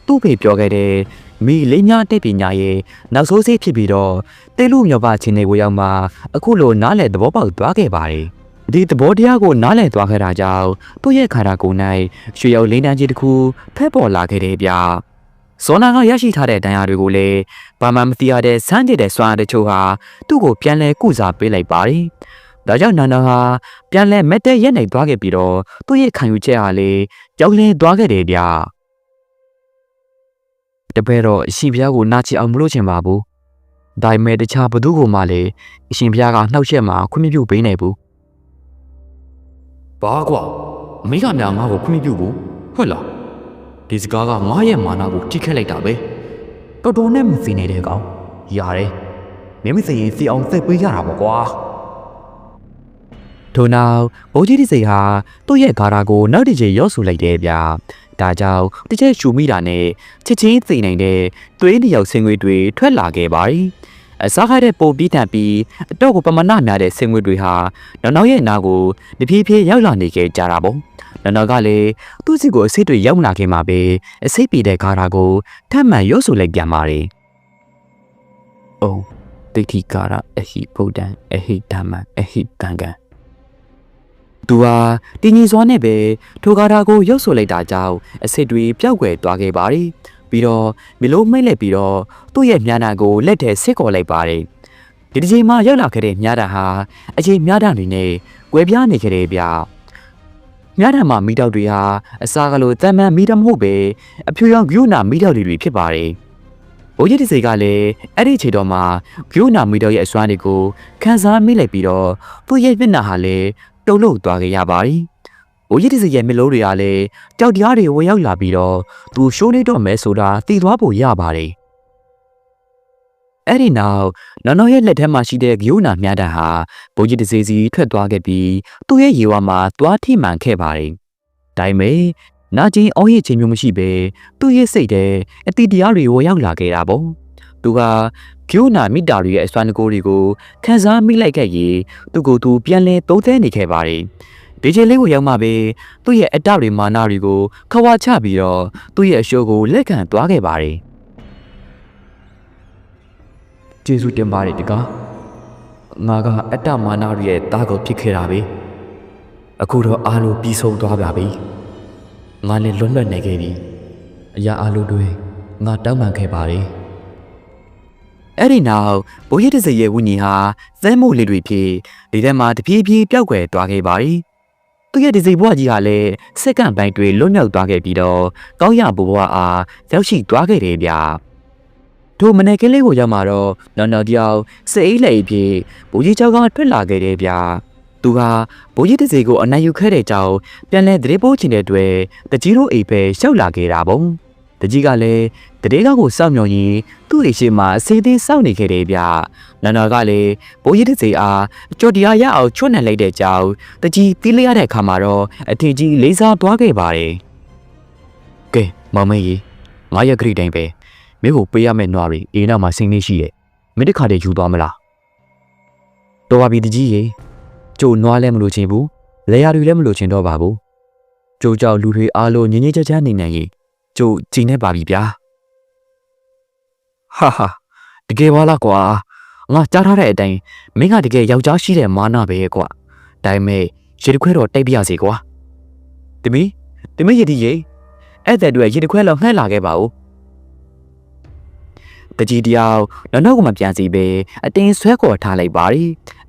သူ့ဖေပြောခဲ့တဲ့ မိလေးများတဲ့ပညာရဲ့နောက်ဆုံးစိတ်ဖြစ်ပြီးတော့တေလူမြော်ပါချင်းတွေကိုရောက်မှအခုလိုနားလည်သဘောပေါက်သွားခဲ့ပါတယ်ဒီသဘောတရားကိုနားလည်သွားခဲ့တာကြောင့်သူ့ရဲ့ခန္ဓာကိုယ်၌ရွှေရုပ်လိမ့်တန်းကြီးတစ်ခုဖက်ပေါ်လာခဲ့တယ်ဗျာဇောနာကရရှိထားတဲ့တရားတွေကိုလည်းဘာမှမသိရတဲ့စမ်းကြည့်တဲ့စွမ်းအားတချို့ဟာသူ့ကိုပြန်လဲကုစားပေးလိုက်ပါတယ်ဒါကြောင့်နန္ဒဟာပြန်လဲမက်တဲ့ရက်နေသွားခဲ့ပြီးတော့သူ့ရဲ့ခံယူချက်ဟာလေကြောက်လင်းသွားခဲ့တယ်ဗျာ တပည့်တော့အရှင်ဘုရားကိုနာချီအောင်မလို့ချင်ပါဘူးဒါပေမဲ့တခြားဘသူ့ကိုမှလည်းအရှင်ဘုရားကနှောက်ယှက်မှာခွင့်မပြုပေးနိုင်ဘူးဘာကွာမင်းကများငါ့ကိုခွင့်မပြုဘူးဟုတ်လားဒီစကားကငါရဲ့မာနကိုထိခိုက်လိုက်တာပဲတော်တော်နဲ့မစီနေတဲ့ကောင်ရတယ်မင်းမစီရင်စီအောင်စိတ်ပေးရတာပေါ့ကွာ ထို့နောက်ဘိုးကြီးတိစိတ်ဟာသူ့ရဲ့ဂါရာကိုနောက်တစ်ချိန်ရော့ဆူလိုက်တယ်ဗျာဒါကြောင့်တစ်ချက်ရှူမိတာနဲ့ချစ်ချင်းသိနိုင်တဲ့သွေးလျောက်ဆင်ငွေတွေထွက်လာခဲ့ပါပြီအစားခိုက်တဲ့ပုံပြီးတန်ပြီးအတော့ကိုပမနာများတဲ့ဆင်ငွေတွေဟာနောက်နောက်ရဲ့နာကိုတဖြည်းဖြည်းရောက်လာနေခဲ့ကြတာပေါ့နောက်နောက်ကလည်းသူ့စီကိုအစိတ်တွေရောက်လာခင်မှာပဲအစိတ်ပြေတဲ့ဂါရာကိုထပ်မံရော့ဆူလိုက်ပြန်ပါတယ်။အိုးဒိဋ္ဌိကာရအဟိဗုဒ္ဓံအဟိဓမ္မံအဟိတံကံ သူဟာတင်းကြီးစွာနဲ့ပဲထိုကားတာကိုရုပ်ဆိုလိုက်တာကြောင့်အစ်စ်တွေပျောက်ကွယ်သွားခဲ့ပါတယ်ပြီးတော့မလို့မိတ်လက်ပြီးတော့သူ့ရဲ့မြားနာကိုလက်ထဲဆစ်ကော်လိုက်ပါတယ်ဒီတစ်ချိန်မှရောက်လာခဲ့တဲ့မြားတာဟာအချိန်မြားတာတွေနဲ့ကွဲပြားနေခဲ့တယ်ဗျမြားတာမှာမိတောက်တွေဟာအစာကလေးတမ်းမှန်မိတော့မဟုတ်ပဲအဖြူရောင်ဂယုနာမိတောက်တွေဖြစ်ပါတယ်ဘိုးကြီးတစေကလည်းအဲ့ဒီချိန်တော်မှာဂယုနာမိတောက်ရဲ့အစွမ်းတွေကိုခန်းစားမိလိုက်ပြီးတော့သူ့ရဲ့မျက်နှာဟာလည်း တုံ့လို့သွားခဲ့ရပါတယ်။အိုရစ်တစရဲ့မျက်လုံးတွေကလည်းကြောက်တရားတွေဝင်ရောက်လာပြီးတော့သူရှိုးနေတော့မဲဆိုတာသိသွားဖို့ရပါတယ်။အဲ့ဒီနောက်နော်နော်ရဲ့လက်ထဲမှာရှိတဲ့ဂယုနာမြတ်တာဟာဘိုးကြီးတစေစီထွက်သွားခဲ့ပြီးသူ့ရဲ့ရေဝါမှာသွားထိမှန်ခဲ့ပါတယ်။ဒါပေမဲ့နာကျင်အော်ရစ်ခြင်းမျိုးမရှိပဲသူ့ရဲ့စိတ်ထဲအတိတရားတွေဝင်ရောက်လာခဲ့တာပေါ့။ သူကဂယုနာမိတာတွေရဲ့အစွမ်းတကိုးတွေကိုခန်းစားမိလိုက်ခဲ့ရင်သူ့ကိုယ်သူပြန်လဲသုံးသဲနေခဲ့ပါတယ်။ဒီချိန်လေးကိုရောက်မှပဲသူ့ရဲ့အတောက်တွေမာနာတွေကိုခဝါချပြီးတော့သူ့ရဲ့အရှိုးကိုလက်ခံသွားခဲ့ပါတယ်။ကျေးဇူးတင်ပါတယ်တကားငါကအတ္တမာနရဲ့တားကိုဖြစ်ခဲ့တာပဲအခုတော့အားလုံးပြီးဆုံးသွားပါပြီငါလည်းလွတ်လပ်နေခဲ့ပြီအရာအားလုံးတွေငါတောင်းပန်ခဲ့ပါတယ် အဲ့ဒီနောက်ဘိုးရစ်တစရဲ့ဝိညာဉ်ဟာသဲမို့လေးတွေဖြစ်ဒီထဲမှာတပြေးပြေးပျောက်ကွယ်သွားခဲ့ပါပြီ။သူရဲ့ဒီစိဘွားကြီးဟာလည်းစက္ကန့်ပိုင်းတွေလွတ်မြောက်သွားခဲ့ပြီးတော့ကောင်းရဘဘွားအားရောက်ရှိသွားခဲ့တယ်ဗျာ။တို့မနေ့ကလေးကိုရောက်มาတော့နော်နော်တယောက်စအိတ်လေဖြစ်ဘိုးကြီးချောက်ကထွက်လာခဲ့တယ်ဗျာ။သူဟာဘိုးကြီးတစီကိုအနိုင်ယူခဲ့တဲ့ကြောင့်ပြန်လဲတရေပိုးချင်တဲ့အတွက်တကြီးတို့အိမ်ပဲရှောက်လာခဲ့တာပေါ့။ တကြီးကလည်းတရေကောက်ကိုစောင့်မျှော်ရင်းသူ့အိမ်ရှိမှာအစေးသေးစောင့်နေခဲ့တယ်ဗျ။နန္ဒာကလည်းဘိုးကြီးတစီအားအကျော်တရားရအောင်ချွတ်နှံလိုက်တဲ့ကြောင့်တကြီးတီးလိုက်ရတဲ့အခါမှာတော့အထင်ကြီးလေးစားသွားခဲ့ပါတယ်။ကဲမောင်မေးကြီးငါရက်ခရီးတိုင်းပဲမင်းကိုပေးရမယ့်နွားတွေအေးနောက်မှာစင်းနေရှိရဲ့မင်းတခါတည်းယူသွားမလား။တော်ပါပြီတကြီးရေကျိုးနွားလည်းမလို့ချင်ဘူးလေယာတွေလည်းမလို့ချင်တော့ပါဘူး။ကျိုးကြောင့်လူတွေအားလုံးငြင်းငြင်းချမ်းချမ်းနေနိုင်ရင် ကျိုးကြည်နေပါပြီဗျာဟာဟာတကယ်ပါလားကွာငါကြားထားတဲ့အတိုင်းမင်းကတကယ်ယောက်ျားရှိတဲ့မာနပဲကွာဒါပေမဲ့ရေတခွဲတော့တိတ်ပြရစီကွာတမီတမီရည်ဒီရေအဲ့တဲ့အတွက်ရေတခွဲလောက်နှဲ့လာခဲ့ပါဦးတကြီးတယောက်နောက်နောက်ကမှပြန်စီပဲအတင်းဆွဲခေါ်ထားလိုက်ပါရီ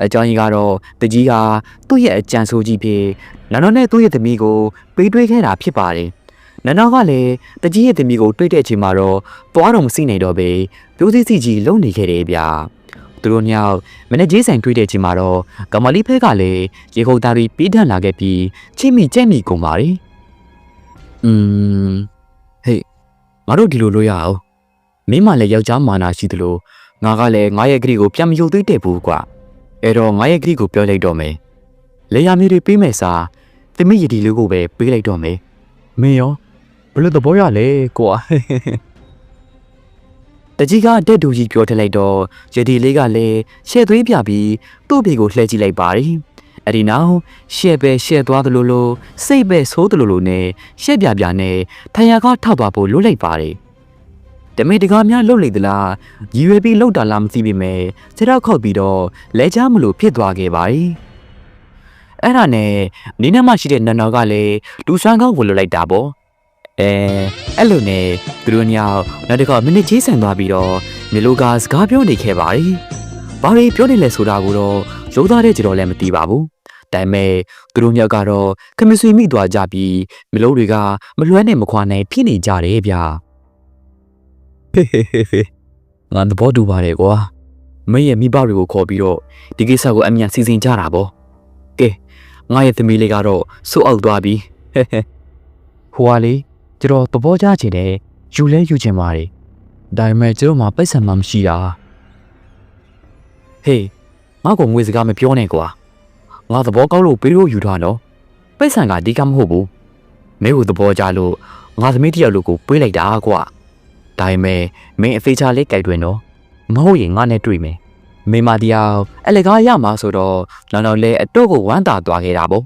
အကြောင်းကြီးကတော့တကြီးကသူ့ရဲ့အကြံဆိုးကြီးဖြစ်နောက်နောက်နဲ့သူ့ရဲ့သမီးကိုပေးတွေးခဲ့တာဖြစ်ပါတယ် နန်းတော်ကလည်းတကြီးရဲ့သမီးကိုတွေးတဲ့အချိန်မှာတော့သွားတော့မစိနိုင်တော့ပဲပြိုးစီစီကြီးလုံနေခဲ့တယ်ဗျာသူတို့ညောက်မနေ့ကြီးဆိုင်တွေးတဲ့အချိန်မှာတော့ကမလီဖဲကလည်းရေခုန်သားပြီးပြီးထန်လာခဲ့ပြီးချိမိကြက်မိကုန်ပါရီอืมဟေးငါတို့ဒီလိုလို့ရအောင်မင်းမလည်းယောက်ျားမာနာရှိသလိုငါကလည်းငါရဲ့ဂရီကိုပြန်မယုတ်သေးတဲ့ဘူးကွာအဲ့တော့ငါရဲ့ဂရီကိုပြောလိုက်တော့မယ်လေယာမြေတွေပေးမယ်စာသမီးရည်ဒီလေးကိုပဲပေးလိုက်တော့မယ်မင်းရော ဘယ်လိုသဘောရလဲကွာတကြီးကတက်တူကြီးပြောထလိုက်တော့ရည်ဒီလေးကလည်းရှဲ့သွေးပြပြီးသူ့ဘေကိုလှဲကြည့်လိုက်ပါရီအဲ့ဒီနောက်ရှဲ့ပဲရှဲ့သွားသလိုလိုစိတ်ပဲဆိုးသလိုလိုနဲ့ရှဲ့ပြပြနဲ့ထန်ရကားထောက်သွားဖို့လွတ်လိုက်ပါရီတမေတကားများလှုပ်လိုက်သလားရည်ရွယ်ပြီးလှုပ်တာလားမသိပေမဲ့ခြေထောက်ခောက်ပြီးတော့လဲချမလို့ဖြစ်သွားခဲ့ပါရီအဲ့ဒါနဲ့နီးနမရှိတဲ့နန်တော်ကလည်းလူဆွမ်းကောင်းကိုလွတ်လိုက်တာပေါ့ အဲအဲ့လိုနဲ့သူတို့ညောင်နောက်တစ်ခါမိနစ်ကြီးဆန်သွားပြီးတော့မြေလိုကစကားပြောနေခဲ့ပါရီဘာတွေပြောနေလဲဆိုတာကိုတော့ရိုးသားတဲ့ကြတော့လည်းမသိပါဘူးဒါပေမဲ့သူတို့ညောက်ကတော့ခမဆွေမိသွားကြပြီးမလို့တွေကမလွှဲနဲ့မခွာနိုင်ဖြစ်နေကြတယ်ဗျာဟေးဟေးဟေးဟေးငါသဘောတူပါတယ်ကွာမင်းရဲ့မိဘတွေကိုခေါ်ပြီးတော့ဒီကိစ္စကိုအမြန်စီစဉ်ကြတာပေါ့ကဲငါရဲ့သမီးလေးကတော့စိုးအောက်သွားပြီဟဲ့ဟဲ့ဟိုကလေ ကျွန်တော်သဘောကျချင်တယ်ယူလဲယူချင်ပါတယ်ဒါပေမဲ့ကျွန်တော်မှပိတ်ဆံမှမရှိတာဟေးငါ့ကိုငွေစကားမပြောနဲ့ကွာငါသဘောကောက်လို့ပေးလို့ယူထားတော့ပိတ်ဆံကဒီကမဟုတ်ဘူးမင်းကိုသဘောကျလို့ငါသမီးတယောက်လို့ကိုပေးလိုက်တာကွာဒါပေမဲ့မင်းအသေးချာလေးကြိုက်တွင်တော့မဟုတ်ရင်ငါနဲ့တွေ့မယ်မိမတယောက်အလကားရမှာဆိုတော့လောင်လောင်လဲအတော့ကိုဝမ်းသာသွားခဲ့တာပေါ့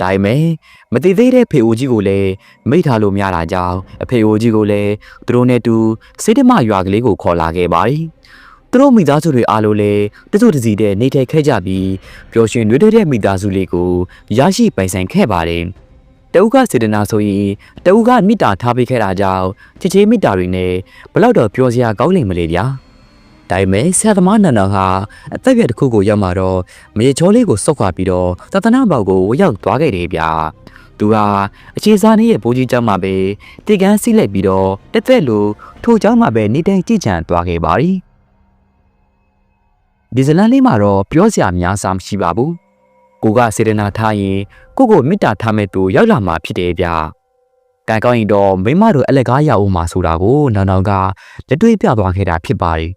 ဒါပေမဲ့မတည်သေးတဲ့ဖေအိုကြီးကိုလည်းမိထားလို့များတာကြောင့်အဖေအိုကြီးကိုလည်းသူတို့နဲ့တူစိတ်တမရွာကလေးကိုခေါ်လာခဲ့ပါတယ်သူတို့မိသားစုတွေအားလုံးလည်းတစုတစည်းတဲ့နေထိုင်ခဲ့ကြပြီးပျော်ရွှင်နှွေးထွေးတဲ့မိသားစုလေးကိုရရှိပိုင်ဆိုင်ခဲ့ပါတယ်တအုပ်ကစေတနာဆိုရင်တအုပ်ကမိတာထားပေးခဲ့တာကြောင့်ချစ်ချင်းမိတာတွေနဲ့ဘလောက်တော့ပြောစရာကောင်းလိမ့်မလဲဗျာ ဒါပေမဲ့ဆရာသမားနန္ဒဟာအသက်ပြည့်တစ်ခုကိုရောက်มาတော့မြေချောလေးကိုစုတ်ခွာပြီးတော့သတနာဘောက်ကိုဝရောက်သွားခဲ့တယ်ဗျာသူဟာအခြေစားနေရဲ့ဘိုးကြီးကျောင်းမှာပဲတိကန်းစီးလိုက်ပြီးတော့တက်သက်လိုထိုကျောင်းမှာပဲနေတိုင်းကြည်ကြံသွားခဲ့ပါ ರಿ ဒီဇလန်လေးမှာတော့ပြောစရာများစားမရှိပါဘူးကိုကစေတနာထားရင်ကိုကိုမေတ္တာထားမဲ့သူရောက်လာမှာဖြစ်တယ်ဗျာကံကောင်းရင်တော့မိမတို့အလက်ကားရအောင်မှာဆိုတာကိုနောင်နောင်ကလက်တွေ့ပြသွားခဲ့တာဖြစ်ပါ ರಿ